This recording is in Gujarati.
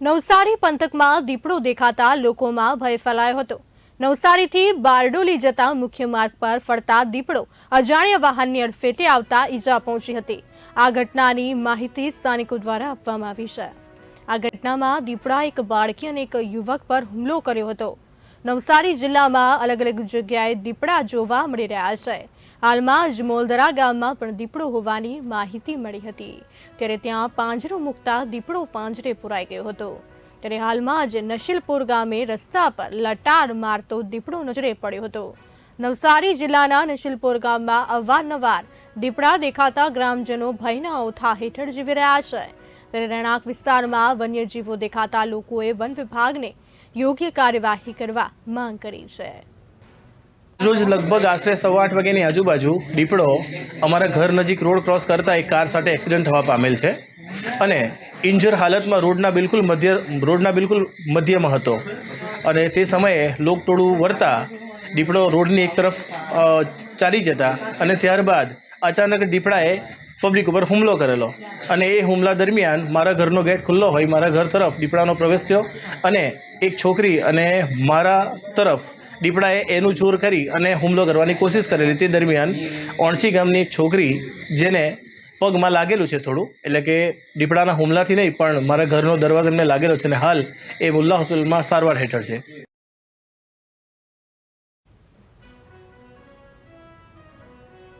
નવસારી પંથકમાં દીપડો દેખાતા લોકોમાં ભય ફેલાયો હતો. નવસારીથી બારડોલી જતા મુખ્ય માર્ગ પર ફરતા દીપડો અજાણ્યા વાહનની અડફેટે આવતા ઈજા પહોંચી હતી. આ ઘટનાની માહિતી સ્થાનિકો દ્વારા આપવામાં આવી છે. આ ઘટનામાં દીપડા એક બાળકી અને એક યુવક પર હુમલો કર્યો હતો. નવસારી જિલ્લામાં અલગ અલગ જગ્યાએ દીપડા જોવા મળી રહ્યા છે. હાલમાં જ મોલદરા ગામમાં પણ દીપડો હોવાની માહિતી મળી હતી. ત્યારે ત્યાં પાંજરો મૂકતા દીપડો પાંજરે પુરાઈ ગયો હતો. ત્યારે હાલમાં જ નશીલપુર ગામે રસ્તા પર લટાર મારતો દીપડો નજરે પડ્યો હતો. નવસારી જિલ્લાના નશીલપુર ગામમાં અવારનવાર દીપડા દેખાતા ગ્રામજનો ભયના ઓથા હેઠળ જીવી રહ્યા છે. ત્યારે રહેણાંક વિસ્તારમાં વન્યજીવો દેખાતા લોકોએ વન વિભાગને યોગ્ય કાર્યવાહી કરવા માંગ કરી છે. રોજ લગભગ આશરે સવા આઠ વાગ્યાની આજુબાજુ દીપડો અમારા ઘર નજીક રોડ ક્રોસ કરતા એક કાર સાથે એક્સિડન્ટ થવા પામેલ છે અને ઇન્જર હાલતમાં રોડના બિલકુલ મધ્ય, રોડના બિલકુલ મધ્યમાં હતો. અને તે સમયે લોકટોળું વરતા દીપડો રોડની એક તરફ ચાલી જતા અને ત્યારબાદ અચાનક દીપડાએ પબ્લિક ઉપર હુમલો કરેલો. અને એ હુમલા દરમિયાન મારા ઘરનો ગેટ ખુલ્લો હોય, મારા ઘર તરફ દીપડાનો પ્રવેશ થયો અને એક છોકરી અને મારા તરફ દીપડાએ એનું જોર કરી અને હુમલો કરવાની કોશિશ કરેલી. તે દરમિયાન ઓણછી ગામની એક છોકરી જેને પગમાં લાગેલું છે થોડું, એટલે કે દીપડાના હુમલાથી નહીં, પણ મારા ઘરનો દરવાજો એમને લાગેલો છે અને હાલ એ મુલ્લા હોસ્પિટલમાં સારવાર હેઠળ છે.